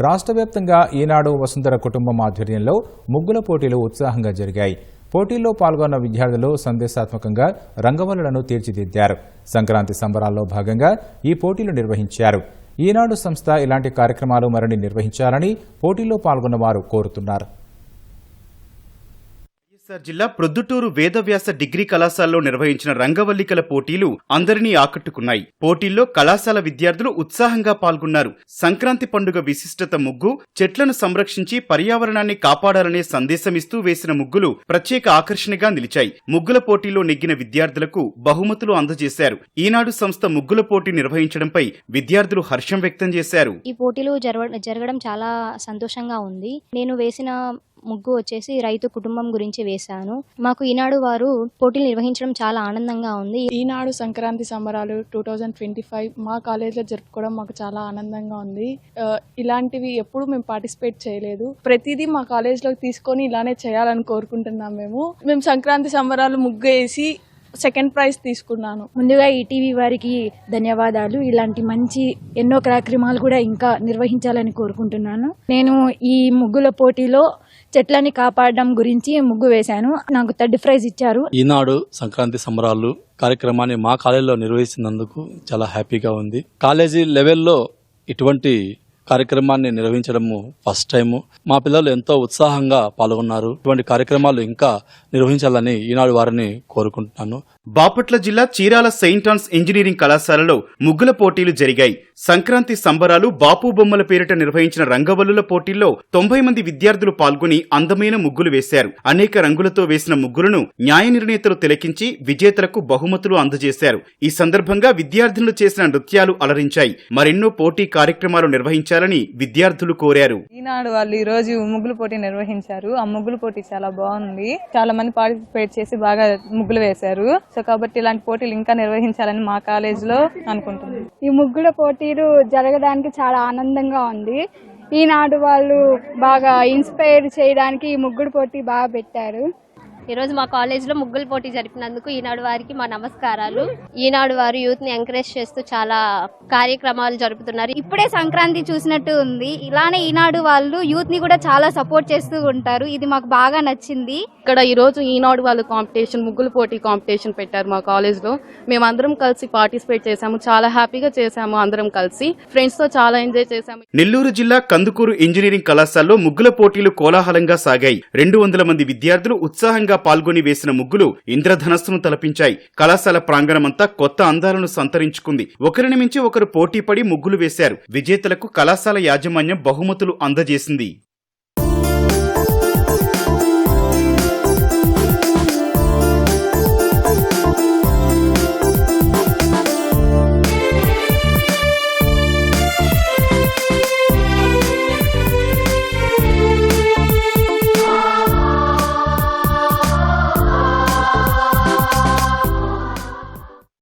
రాష్ట్ర వ్యాప్తంగా ఈనాడు వసుంధర కుటుంబం ఆధ్వర్యంలో ముగ్గుల పోటీలు ఉత్సాహంగా జరిగాయి. పోటీల్లో పాల్గొన్న విద్యార్థులు సందేశాత్మకంగా రంగవల్లులను తీర్చిదిద్దారు. సంక్రాంతి సంబరాల్లో భాగంగా ఈ పోటీలు నిర్వహించారు. ఈనాడు సంస్థ ఇలాంటి కార్యక్రమాలు మరిన్ని నిర్వహించాలని పోటీల్లో పాల్గొన్న వారు కోరుతున్నారు. వైఎస్ఆర్ జిల్లా ప్రొద్దుటూరు వేదవ్యాస డిగ్రీ కళాశాలలో నిర్వహించిన రంగవల్లికల పోటీలు అందరినీ ఆకట్టుకున్నాయి. పోటీల్లో కళాశాల విద్యార్థులు ఉత్సాహంగా పాల్గొన్నారు. సంక్రాంతి పండుగ విశిష్టత ముగ్గు చెట్లను సంరక్షించి పర్యావరణాన్ని కాపాడాలనే సందేశమిస్తూ వేసిన ముగ్గులు ప్రత్యేక ఆకర్షణగా నిలిచాయి. ముగ్గుల పోటీలో నెగ్గిన విద్యార్థులకు బహుమతులు అందజేశారు. ఈనాడు సంస్థ ముగ్గుల పోటీ నిర్వహించడంపై విద్యార్థులు హర్షం వ్యక్తం చేశారు. ఈ పోటీలు జరగడం చాలా సంతోషంగా ఉంది. నేను వేసిన ముగ్గు వచ్చేసి రైతు కుటుంబం గురించి వేశాను. మాకు ఈనాడు వారు పోటీలు నిర్వహించడం చాలా ఆనందంగా ఉంది. ఈనాడు సంక్రాంతి సంబరాలు టూ థౌజండ్ ట్వంటీ ఫైవ్ మా కాలేజ్లో జరుపుకోవడం మాకు చాలా ఆనందంగా ఉంది. ఇలాంటివి ఎప్పుడు మేము పార్టిసిపేట్ చేయలేదు. ప్రతిదీ మా కాలేజ్లోకి తీసుకొని ఇలానే చేయాలని కోరుకుంటున్నాం మేము. మేము సంక్రాంతి సంబరాలు ముగ్గు వేసి సెకండ్ ప్రైజ్ తీసుకున్నాను. ముందుగా ఈటీవీ వారికి ధన్యవాదాలు. ఇలాంటి మంచి ఎన్నో కార్యక్రమాలు కూడా ఇంకా నిర్వహించాలని కోరుకుంటున్నాను. నేను ఈ ముగ్గుల పోటీలో చెట్లని కాపాడడం గురించి ముగ్గు వేశాను. నాకు థర్డ్ ప్రైజ్ ఇచ్చారు. ఈనాడు సంక్రాంతి సంబరాలు కార్యక్రమాన్ని మా కాలేజీలో నిర్వహిస్తున్నందుకు చాలా హ్యాపీగా ఉంది. కాలేజీ లెవెల్లో ఇటువంటి కార్యక్రమాన్ని నిర్వహించడము ఫస్ట్ టైము మా పిల్లలు ఎంతో ఉత్సాహంగా పాల్గొన్నారు. ఇటువంటి కార్యక్రమాలు ఇంకా నిర్వహించాలని ఈనాడు వారిని కోరుకుంటున్నాను. బాపట్ల జిల్లా చీరాల సెయింట్ ఆన్స్ ఇంజనీరింగ్ కళాశాలలో ముగ్గుల పోటీలు జరిగాయి. సంక్రాంతి సంబరాలు బాపు బొమ్మల పేరిట నిర్వహించిన రంగవల్లుల పోటీల్లో తొంభై మంది విద్యార్థులు పాల్గొని అందమైన ముగ్గులు వేశారు. అనేక రంగులతో వేసిన ముగ్గులను న్యాయ నిర్ణేతలు తిలకించి విజేతలకు బహుమతులు అందజేశారు. ఈ సందర్భంగా విద్యార్థులు చేసిన నృత్యాలు అలరించాయి. మరెన్నో పోటీ కార్యక్రమాలు నిర్వహించారు నిర్వహించాలని విద్యార్థులు కోరారు. ఈనాడు వాళ్ళు ఈ రోజు ముగ్గులు పోటీ నిర్వహించారు. ఆ ముగ్గులు పోటీ చాలా బాగుంది. చాలా మంది పార్టిసిపేట్ చేసి బాగా ముగ్గులు వేశారు. సో కాబట్టి ఇలాంటి పోటీలు ఇంకా నిర్వహించాలని మా కాలేజ్లో అనుకుంటున్నాం. ఈ ముగ్గుల పోటీలు జరగడానికి చాలా ఆనందంగా ఉంది. ఈనాడు వాళ్ళు బాగా ఇన్స్పైర్ చేయడానికి ఈ ముగ్గుడు పోటీ బాగా పెట్టారు. ఈరోజు మా కాలేజ్లో ముగ్గుల పోటీ జరిపినందుకు ఈనాడు వారికి మా నమస్కారాలు. ఈనాడు వారు యూత్ని ఎంకరేజ్ చేస్తూ చాలా కార్యక్రమాలు జరుపుతున్నారు. ఇప్పుడే సంక్రాంతి చూసినట్టు ఉంది. ఇలానే ఈనాడు వాళ్ళు యూత్ని కూడా చాలా సపోర్ట్ చేస్తూ ఉంటారు. ఇది మాకు బాగా నచ్చింది. ఇక్కడ ఈ రోజు ఈనాడు వాళ్ళు కాంపిటీషన్ ముగ్గుల పోటీ కాంపిటీషన్ పెట్టారు మా కాలేజ్లో. మేమందరం కలిసి పార్టిసిపేట్ చేశాము. చాలా హ్యాపీగా చేశాము అందరం కలిసి. ఫ్రెండ్స్తో చాలా ఎంజాయ్ చేశాము. నెల్లూరు జిల్లా కందుకూరు ఇంజనీరింగ్ కళాశాలలో ముగ్గుల పోటీలు కోలాహలంగా సాగాయి. రెండు వందల మంది విద్యార్థులు ఉత్సాహంగా పాల్గొని వేసిన ముగ్గులు ఇంద్రధనస్సును తలపించాయి. కళాశాల ప్రాంగణమంతా కొత్త అందాలను సంతరించుకుంది. ఒకరిని మించి ఒకరు పోటీపడి ముగ్గులు వేశారు. విజేతలకు కళాశాల యాజమాన్యం బహుమతులు అందజేసింది.